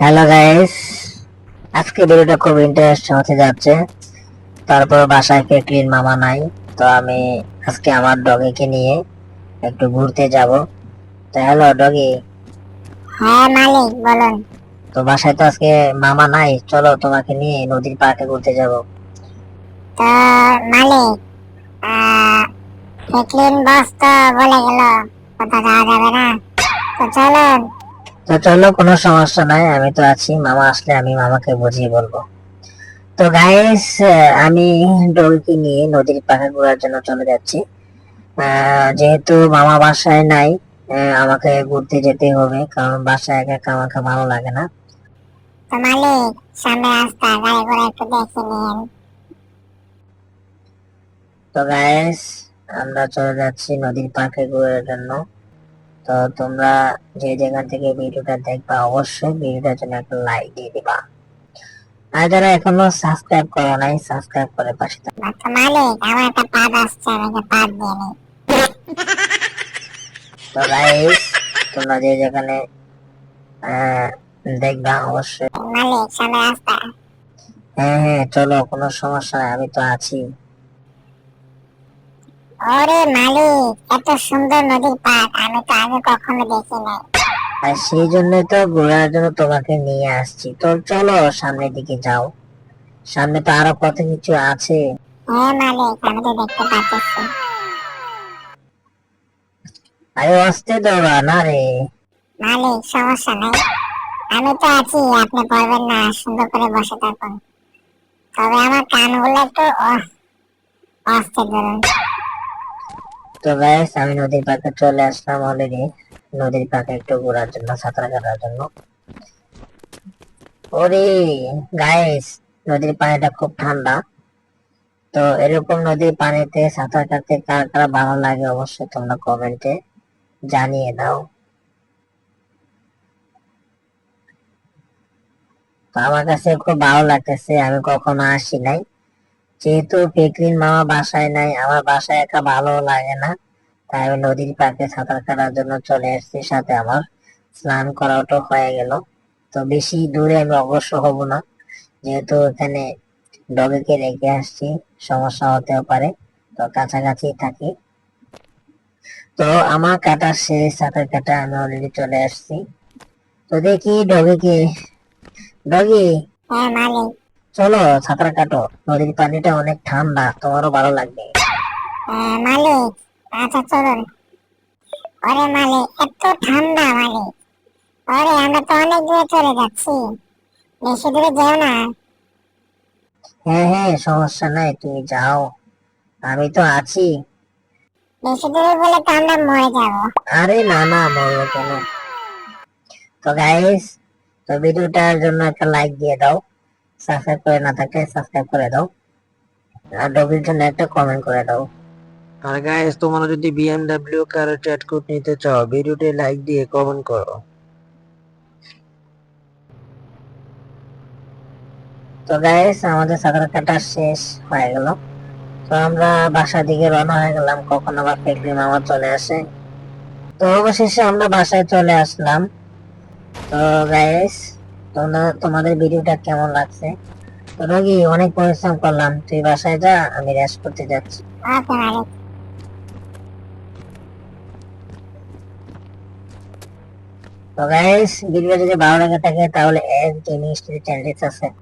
Hello guys আজকে ভিডিওটা খুব ইন্টারেস্টিং হতে যাচ্ছে। তারপর বাসায় কে ক্লিন মামা নাই তো আমি আজকে আমার ডগিকে নিয়ে একটু ঘুরতে যাব। তো হ্যালো ডগি হ্যাঁ মালিক বলুন। তো বাসায় তো আজকে মামা নাই চলো তোমাকে নিয়ে নদীর পাড়ে ঘুরতে যাব। তো মালিক আহ, ফেকলিন বস তো বলে গেল কোথাও যাওয়া যাবে না। তো চলুন। তো চলো কোনো সমস্যা নাই আমি তো আছি। মামা আসলে আমি মামাকে বুঝিয়ে বলব। তো গাইস আমি ডলকে নিয়ে নদীর পাড়ে ঘোরার জন্য চলে যাচ্ছি। যেহেতু মামা বাসায় নাই আমাকে ঘুরতে যেতে হবে কারণ বাসায় একা একা আমাকে ভালো লাগে না। তো মালিক সামনে রাস্তা গাড়ি ঘোড়া একটু দেখে নিন। তো গাইস আমরা চলে যাচ্ছি নদীর পাড়ে ঘোরার জন্য। তো তোমরা যে জায়গা থেকে ভিডিওটা দেখবা অবশ্যই ভিডিওটার জন্য একটা লাইক দিয়ে দিবা। আর যারা এখনও সাবস্ক্রাইব করো নাই সাবস্ক্রাইব করে পাশে থাকো। তো মালিক আমার একটা পাদ আসছে আমি একটা পাদ দিয়ে নিই। তো গাইস তোমরা যে যেখানে দেখবা অবশ্যই। মালিক সামনে রাস্তা। হ্যাঁ হ্যাঁ চলো কোনো সমস্যা আমি তো আছি। ওরে মালিক এত সুন্দর নদীর পাড় আমি তো আগে কখনো দেখি নাই আর সেই জন্যই তো ঘোরার জন্য তোমাকে নিয়ে আসছি। তো চলো সামনের দিকে যাও। সামনে তো আরও কত কিছু আছে। হ্যাঁ মালিক আমি তো দেখতে পাচ্ছি। আরে আসতে দৌড়া না রে। মালিক সমস্যা নাই। আমি তো আছি আপনি পড়বেন না সুন্দর করে বসে থাকুন। তবে আমার কানগুলো একটু অস্থির ধরুন। তো গাইস আমি নদীর পাড়ে চলে আসলাম অলরেডি নদীর পাড়ে একটু ঘোরার জন্য সাঁতার কাটার জন্য। ওরে গাইস নদীর পানিটা খুব ঠান্ডা। তো এরকম নদীর পানিতে সাঁতার কাটতে কার কার ভালো লাগে অবশ্যই তোমরা কমেন্টে জানিয়ে দাও। আমার কাছে খুব ভালো লাগতেছে, আমি কখনো আসি নাই। যেহেতু পেকরিন মামা বাসায় নাই, আমার বাসায় একা ভালো লাগে না। তাই আমি নদীর পাড়ে সাঁতার কাটার জন্য চলে এসেছি সাথে আমার। স্নান করাটাও হয়ে গেল। তো বেশি দূরে আমি অগ্রসর হব না। যেহেতু এখানে ডগিকে রেখে আসছি, সমস্যা হতেও পারে। তো কাছাকাছি থাকি। তো আমার কাটা শেষ, সাঁতার কাটা আমি অলরেডি চলে আসছি তো দেখি ডগিকে। ডগি। হ্যাঁ মালিক। চলো সাঁতার কাটো। নদীর পানিটা অনেক ঠান্ডা তোমারও ভালো লাগবে। মালিক। আচ্ছা চলুন ওরে মালিক এত ঠান্ডা মালিক। ওরে আমরা তো অনেক দূরে চলে যাচ্ছি। বেশি দূরে যেও না। হ্যাঁ হ্যাঁ সমস্যা নাই তুমি যাও। আমি তো আছি। বেশি দূরে বলে তো আমরা মরে যাব। আরে না না মরবো কেন? তো গাইস তো ভিডিওটার জন্য একটা লাইক দিয়ে দাও। সাবস্ক্রাইব করে না থাকলে সাবস্ক্রাইব করে দাও। আর ডবির জন্য একটা কমেন্ট করে দাও। আর গাইস তোমরা যদি বিএমডব্লিউ কারের চ্যাট কোড নিতে চাও ভিডিওতে লাইক দিয়ে কমেন্ট করো। তো গাইস আমাদের সাঁতার কাটা শেষ হয়ে গেল। তো আমরা বাসার দিকে রওনা হয়ে গেলাম কখন আবার ফেকলি মামা চলে আসে। তো অবশেষে আমরা বাসায় চলে আসলাম। তো গাইস তোমরা তোমাদের ভিডিওটা কেমন লাগছে? তো রোগী অনেক পরিশ্রম করলাম। তুই বাসায় যা আমি রেস্ট করতে যাচ্ছি। মালিক তো গাইস ভিডিও যদি ভালো লাগে থাকে তাহলে এস জিনিস চ্যানেলটি সাবস্ক্রাইব